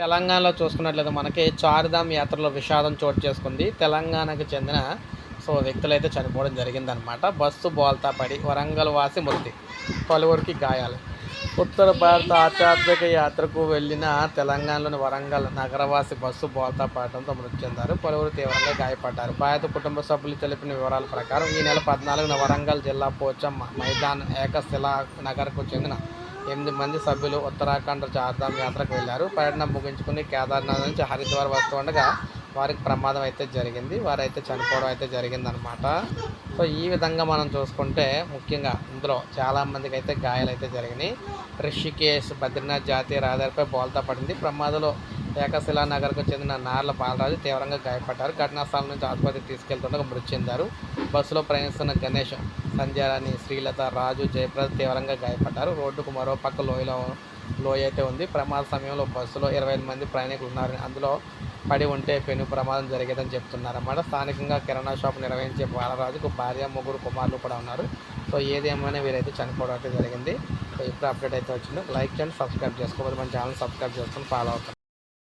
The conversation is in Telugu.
తెలంగాణలో చూసుకున్నట్లయితే మనకి చార్ధామ్ యాత్రలో విషాదం చోటు చేసుకుంది. తెలంగాణకు చెందిన సో వ్యక్తులు అయితే చనిపోవడం జరిగిందనమాట బస్సు బోల్తా పడి వరంగల్ వాసి మృతి. పలువురికి గాయాలు. ఉత్తర భారత ఆధ్యాత్మిక యాత్రకు వెళ్ళిన తెలంగాణలోని వరంగల్ నగరవాసి బస్సు బోల్తా పడటంతో మృతి చెందారు. పలువురు తీవ్రంగా గాయపడ్డారు. బాధిత కుటుంబ సభ్యులు తెలిపిన వివరాల ప్రకారం ఈ నెల పద్నాలుగున వరంగల్ జిల్లా పోచమ్మ మైదాన్ ఏకశిలా నగర్కు చెందిన ఎనిమిది మంది సభ్యులు ఉత్తరాఖండ్ చార్ధామ్ యాత్రకు వెళ్ళారు పర్యటన ముగించుకుని కేదార్నాథ్ నుంచి హరిద్వార్ వస్తుండగా వారికి ప్రమాదం అయితే జరిగింది. వారైతే చనిపోవడం అయితే జరిగిందనమాట సో ఈ విధంగా మనం చూసుకుంటే ముఖ్యంగా ఇందులో చాలామందికి అయితే గాయాలు అయితే జరిగినాయి. రిషికేశ్ బద్రీనాథ్ జాతీయ రహదారిపై బోల్తా పడింది. ప్రమాదంలో ఏకశిలా నగర్కు చెందిన నార్ల బాలరాజు తీవ్రంగా గాయపడ్డారు. ఘటనా స్థలం నుంచి ఆసుపత్రికి తీసుకెళ్తుండగా మృతి చెందారు. బస్సులో ప్రయాణిస్తున్న గణేష్ సంధ్యారాణి శ్రీలత రాజు జయప్రద తీవ్రంగా గాయపడ్డారు. రోడ్డుకు మరో పక్క లోయలో లోయ అయితే ఉంది. ప్రమాద సమయంలో బస్సులో ఇరవై ఐదు మంది ప్రయాణికులు ఉన్నారు అందులో పడి ఉంటే పెను ప్రమాదం జరిగేదని చెప్తున్నారన్నమాట. స్థానికంగా కిరాణా షాప్ నిర్వహించే బాలరాజుకు భార్య ముగ్గురు కుమారులు కూడా ఉన్నారు. సో ఏదేమైనా వీరైతే చనిపోవడం అయితే జరిగింది. సో ఇప్పుడు అప్డేట్ అయితే వచ్చింది. లైక్ చేయండి సబ్స్క్రైబ్ చేసుకోవాలి మన ఛానల్ సబ్స్క్రైబ్ చేసుకొని ఫాలో అవుతాం.